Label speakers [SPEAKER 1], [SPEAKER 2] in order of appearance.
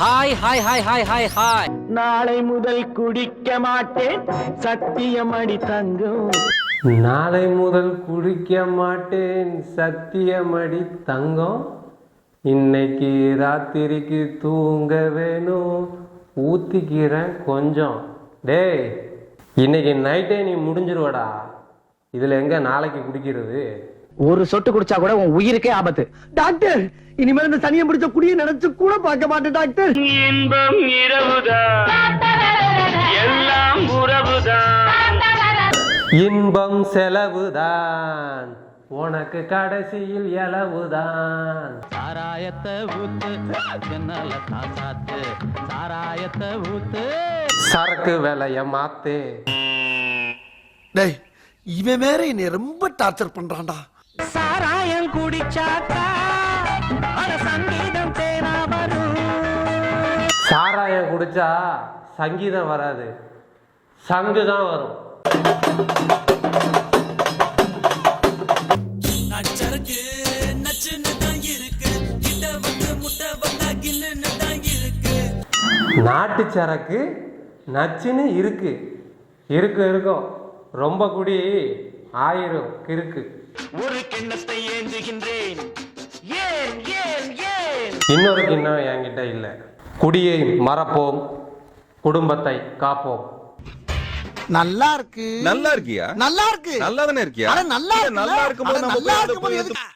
[SPEAKER 1] Hi hi hi hi hi hi
[SPEAKER 2] நாளை முதல் குடிக்க மாட்டேன். சத்தியம் அடி தங்கம்.
[SPEAKER 3] நாளை முதல் குடிக்க மாட்டேன். சத்தியமடி தங்கம். இன்னைக்கு ராத்திரிக்கு தூங்க வேணும். ஊத்திக்கிறேன் கொஞ்சம். டேய் இன்னைக்கு நைட்டே நீ முடிஞ்சிருவடா. இதுல எங்க நாளைக்கு குடிக்கிறது?
[SPEAKER 2] ஒரு சொட்டு குடிச்சா கூட உன் உயிருக்கே ஆபத்து. டாக்டர் இனிமேல் இந்த சனியை பிடிச்ச குடியை நினைச்சு கூட பார்க்க மாட்டேன் டாக்டர். இன்பம் இரவுதான். எல்லாம் உறவுதான்.
[SPEAKER 3] இன்பம் செலவுதான். உனக்கு கடைசியில் எலவுதான்.
[SPEAKER 1] சாராயத்தை ஊத்து ஜன்னல காசாத்து சாராயத்தை ஊத்து.
[SPEAKER 3] சரக்கு விலைய மாத்து.
[SPEAKER 4] டேய் இவன் வேற என்னை ரொம்ப டார்ச்சர் பண்றான்டா.
[SPEAKER 2] சாராயம் குடிச்சாக்கா அட சங்கீதம் தேனா வரும்.
[SPEAKER 3] சாராயம் குடிச்சா சங்கீதம் வராது. சங்கு தான் வரும். நாட்டு சரக்கு நச்சுன்னு இருக்கு. இருக்கு இருக்கும். ரொம்ப குடி ஆயிரும் கிறுக்கு.
[SPEAKER 2] ஒரு கிண்ணத்தை ஏந்துகின்றேன். ஏன் ஏன் ஏன்?
[SPEAKER 3] இன்னொரு கிண்ணம் என்கிட்ட இல்லை. குடியை மறப்போம் குடும்பத்தை காப்போம்.
[SPEAKER 4] நல்லா இருக்கு.
[SPEAKER 5] நல்லா இருக்கியா?
[SPEAKER 4] நல்லா இருக்கு.
[SPEAKER 5] நல்லா தானே இருக்கியா
[SPEAKER 4] நல்லா
[SPEAKER 5] நல்லா இருக்கும்போது
[SPEAKER 4] நல்லா இருக்கும்போது எதுக்கு?